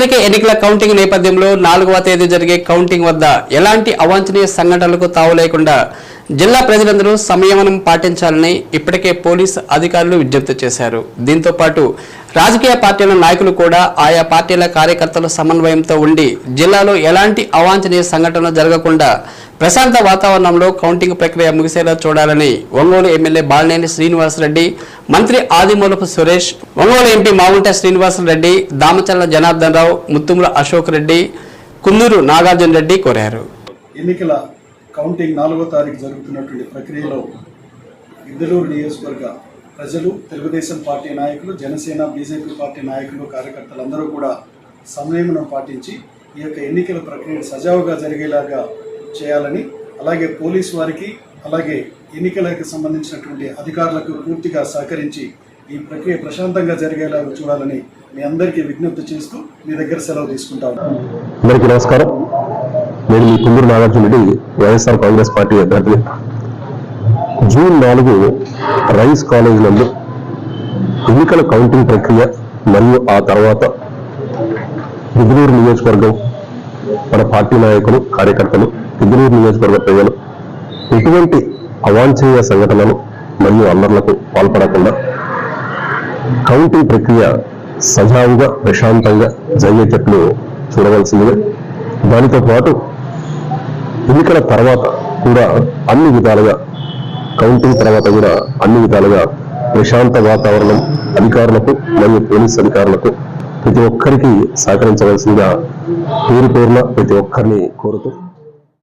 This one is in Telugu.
సార్వత్రిక ఎన్నికల కౌంటింగ్ నేపథ్యంలో నాలుగవ తేదీ జరిగే కౌంటింగ్ వద్ద ఎలాంటి అవాంఛనీయ సంఘటనలకు తావు లేకుండా జిల్లా ప్రజలందరూ సంయమనం పాటించాలని ఇప్పటికే పోలీస్ అధికారులు విజ్ఞప్తి చేశారు. దీంతో పాటు రాజకీయ పార్టీల నాయకులు కూడా ఆయా పార్టీల కార్యకర్తల సమన్వయంతో ఉండి జిల్లాలో ఎలాంటి అవాంఛనీయ సంఘటనలు జరగకుండా ప్రశాంత వాతావరణంలో కౌంటింగ్ ప్రక్రియ ముగిసేలా చూడాలని ఒంగోలు ఎమ్మెల్యే బాలినేని శ్రీనివాసరెడ్డి మంత్రి ఆదిమూలపు సురేష్ ఒంగోలు ఎంపీ మావుంట శ్రీనివాసరెడ్డి దామచల్ల జనార్దన్ రావు ముత్తుముల అశోక్ రెడ్డి కుందూరు నాగార్జున రెడ్డి కోరారు. ఎన్నికల కౌంటింగ్ నాలుగో తారీఖు జరుగుతున్నటువంటి ప్రక్రియలో గిద్దలూరు నియోజకవర్గ ప్రజలు తెలుగుదేశం పార్టీ నాయకులు జనసేన బీజేపీ పార్టీ నాయకులు కార్యకర్తలందరూ కూడా సంయమనం పాటించి ఈ యొక్క ఎన్నికల ప్రక్రియ సజావుగా జరిగేలాగా చేయాలని అలాగే పోలీస్ వారికి అలాగే ఎన్నికలకు సంబంధించినటువంటి అధికారులకు పూర్తిగా సహకరించి ఈ ప్రక్రియ ప్రశాంతంగా జరిగేలాగా చూడాలని మీ అందరికీ విజ్ఞప్తి చేస్తూ మీ దగ్గర సెలవు తీసుకుంటాను. అందరికీ నమస్కారం. నేను మీ Kunduru Nagarjuna Reddy YSR Congress party అభ్యర్థి. జూన్ నాలుగు రైస్ కాలేజ్ నందు ఎన్నికల కౌంటింగ్ ప్రక్రియ మరియు ఆ తర్వాత గిద్దలూరు నియోజకవర్గం మన పార్టీ నాయకులు కార్యకర్తలు గిద్దలూరు నియోజకవర్గ ప్రజలు ఎటువంటి అవాంఛనీయ సంఘటనలు మరియు అల్లర్లకు పాల్పడకుండా కౌంటింగ్ ప్రక్రియ సజావుగా ప్రశాంతంగా జరిగేటట్లు చూడవలసిందిగా దానితో పాటు ఎన్నికల తర్వాత కూడా అన్ని విధాలుగా కౌంటింగ్ తర్వాత కూడా అన్ని విధాలుగా ప్రశాంత వాతావరణం అధికారులకు మరియు పోలీస్ అధికారులకు ప్రతి ఒక్కరికి సహకరించవలసిందిగా పేరు పేరున ప్రతి ఒక్కరిని కోరుతూ